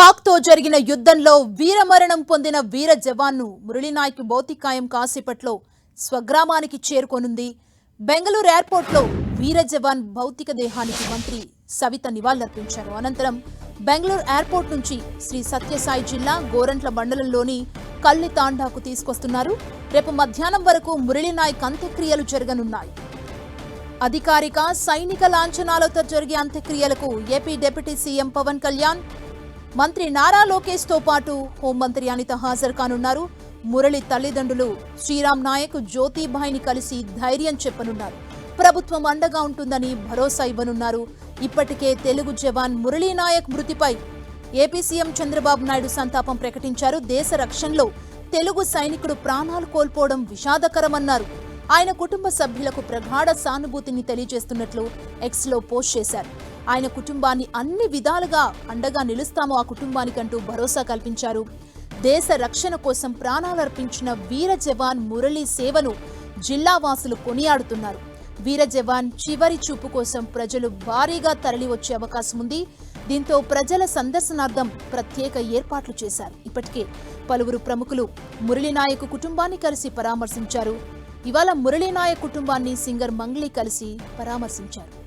పాక్తో జరిగిన యుద్ధంలో వీరమరణం పొందిన వీర జవాన్ను మురళీనాయక్ భౌతికాయం కాసేపట్లో స్వగ్రామానికి చేరుకోనుంది. బెంగళూరు ఎయిర్పోర్ట్లో వీర జవాన్ భౌతిక దేహానికి మంత్రి సవిత నివాళులర్పించారు. అనంతరం బెంగళూరు ఎయిర్పోర్ట్ నుంచి శ్రీ సత్యసాయి జిల్లా గోరంట్ల మండలంలోని కల్లి తాండాకు తీసుకొస్తున్నారు. రేపు మధ్యాహ్నం వరకు మురళీనాయక్ అంత్యక్రియలు జరగనున్నాయి. అధికారిక సైనిక లాంఛనాలతో జరిగే అంత్యక్రియలకు AP deputy CM Pawan Kalyan మంత్రి నారా లోకేష్తో పాటు హోంమంత్రి అనిత హాజరు కానున్నారు. మురళి తల్లిదండ్రులు శ్రీరామ్ నాయక్ జ్యోతిభాయిని కలిసి ధైర్యం చెప్పనున్నారు. ప్రభుత్వం అండగా ఉంటుందని భరోసా ఇవ్వనున్నారు. ఇప్పటికే తెలుగు జవాన్ మురళీ నాయక్ మృతిపై ఏపీ సీఎం చంద్రబాబు నాయుడు సంతాపం ప్రకటించారు. దేశ రక్షణలో తెలుగు సైనికుడు ప్రాణాలు కోల్పోవడం విషాదకరమన్నారు. ఆయన కుటుంబ సభ్యులకు ప్రగాఢ సానుభూతిని తెలియజేస్తున్నట్లు ఎక్స్లో పోస్ట్ చేశారు. ఆయన కుటుంబాన్ని అన్ని విధాలుగా అండగా నిలుస్తాము ఆ కుటుంబానికంటూ భరోసా కల్పించారు. దేశ రక్షణ కోసం ప్రాణాలర్పించిన వీర జవాన్ మురళీ సేవను జిల్లా వాసులు కొనియాడుతున్నారు. వీర జవాన్ చివరి చూపు కోసం ప్రజలు భారీగా తరలి వచ్చే అవకాశం ఉంది. దీంతో ప్రజల సందర్శనార్థం ప్రత్యేక ఏర్పాట్లు చేశారు. ఇప్పటికే పలువురు ప్రముఖులు మురళీనాయక్ కుటుంబాన్ని కలిసి పరామర్శించారు. ఇవాళ మురళీనాయక్ కుటుంబాన్ని సింగర్ మంగ్లీ కలిసి పరామర్శించారు.